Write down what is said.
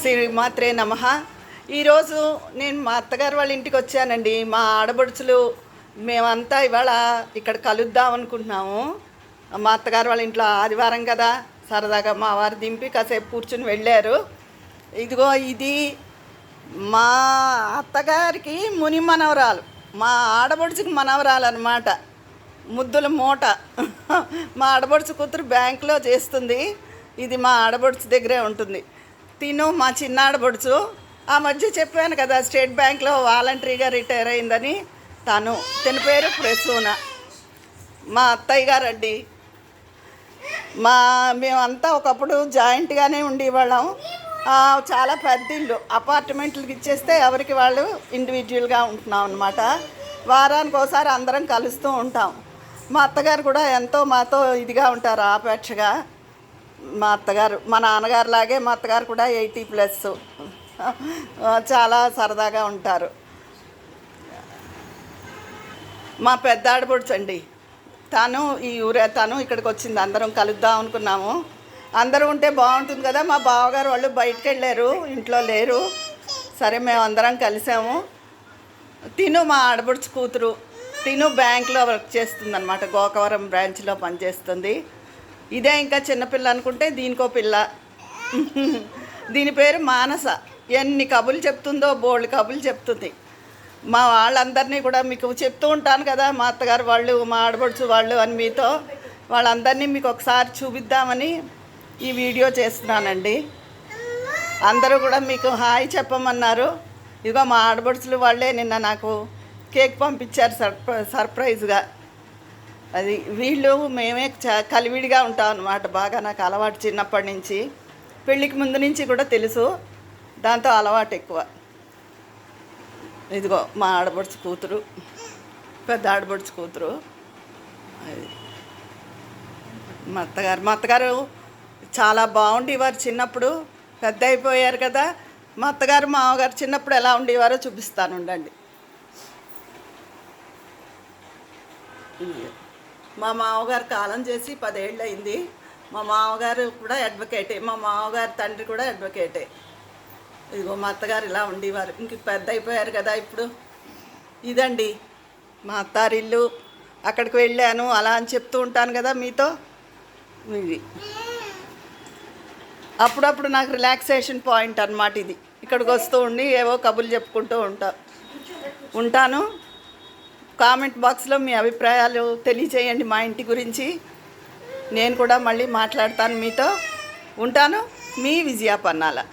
శ్రీమాత్రే నమ. ఈరోజు నేను మా అత్తగారు వాళ్ళ ఇంటికి వచ్చానండి. మా ఆడబడుచులు మేమంతా ఇవాళ ఇక్కడ కలుద్దాం అనుకుంటున్నాము. మా అత్తగారు వాళ్ళ ఇంట్లో ఆదివారం కదా సరదాగా మా వారు దింపి కాసేపు కూర్చుని వెళ్ళారు. ఇదిగో ఇది మా అత్తగారికి ముని మనవరాలు మా ఆడబడుచుకి మనవరాలు అనమాట ముద్దుల మూట. మా ఆడబడుచు కూతురు బ్యాంకులో చేస్తుంది. ఇది మా ఆడబడుచు దగ్గరే ఉంటుంది. తిను మా చిన్నాడు పొడుచు. ఆ మధ్య చెప్పాను కదా స్టేట్ బ్యాంక్లో వాలంటరీగా రిటైర్ అయిందని. తను తిన పేరు ప్రసూన. మా అత్తయ్య గారండి. మా మేమంతా ఒకప్పుడు జాయింట్గానే ఉండేవాళ్ళం. చాలా పెద్ద ఇల్లు అపార్ట్మెంట్లకు ఇచ్చేస్తే ఎవరికి వాళ్ళు ఇండివిజువల్గా ఉంటున్నాం అనమాట వారానికి ఒకసారి అందరం కలుస్తూ ఉంటాం. మా అత్తగారు కూడా ఎంతో మాతో ఇదిగా ఉంటారు ఆపేక్షగా. మా అత్తగారు మా నాన్నగారు లాగే మా అత్తగారు కూడా ఎయిటీ ప్లస్. చాలా సరదాగా ఉంటారు. మా పెద్ద ఆడపడుచు తను ఈ ఊరే తను ఇక్కడికి వచ్చింది. అందరం కలుద్దాం అనుకున్నాము. అందరూ ఉంటే బాగుంటుంది కదా. మా బావగారు వాళ్ళు బయటకు వెళ్ళారు. ఇంట్లో లేరు. సరే మేము అందరం కలిసాము. తిను మా ఆడపడుచు కూతురు. తిను బ్యాంక్లో వర్క్ చేస్తుంది అనమాట గోకవరం బ్రాంచ్లో పనిచేస్తుంది. ఇదే ఇంకా చిన్నపిల్ల అనుకుంటే దీనికో పిల్ల. దీని పేరు మానస. ఎన్ని కబులు చెప్తుందో బోల్డ్ కబులు చెప్తుంది. మా వాళ్ళందరినీ కూడా మీకు చెప్తూ ఉంటాను కదా మా అత్తగారు వాళ్ళు మా ఆడబడుచు వాళ్ళు అని మీతో. వాళ్ళందరినీ మీకు ఒకసారి చూపిద్దామని ఈ వీడియో చేస్తున్నానండి. అందరూ కూడా మీకు హాయ్ చెప్పమన్నారు. ఇదిగో మా ఆడబడుచులు వాళ్ళే నిన్న నాకు కేక్ పంపించారు సర్ప్ర సర్ప్రైజ్గా. అది వీళ్ళు మేమే చ కలివిడిగా ఉంటాం అనమాట బాగా నాకు అలవాటు చిన్నప్పటి నుంచి. పెళ్ళికి ముందు నుంచి కూడా తెలుసు. దాంతో అలవాటు ఎక్కువ. ఇదిగో మా ఆడబడుచు కూతురు. పెద్ద ఆడబడుచు కూతురు. అది. మా అత్తగారు మా అత్తగారు చాలా బాగుండేవారు చిన్నప్పుడు. పెద్ద అయిపోయారు కదా. మా అత్తగారు మామగారు చిన్నప్పుడు ఎలా ఉండేవారో చూపిస్తాను ఉండండి. మా మామగారు కాలం చేసి పదేళ్ళు అయింది మా మామగారు కూడా అడ్వకేటే మా మామగారు తండ్రి కూడా అడ్వకేటే ఇదిగో మా అత్తగారు ఇలా ఉండేవారు. ఇంక పెద్ద అయిపోయారు కదా ఇప్పుడు. ఇదండి మా అత్తారిల్లు. అక్కడికి వెళ్ళాను అలా అని చెప్తూ ఉంటాను కదా మీతో. ఇది. అప్పుడప్పుడు నాకు రిలాక్సేషన్ పాయింట్ అనమాట ఇది. ఇక్కడికి వస్తూ ఉండి ఏవో కబుర్లు చెప్పుకుంటూ ఉంటా. ఉంటాను. కామెంట్ బాక్స్లో మీ అభిప్రాయాలు తెలియజేయండి మా ఇంటి గురించి. నేను కూడా మళ్ళీ మాట్లాడతాను మీతో. ఉంటాను. మీ విజయ పన్నాల.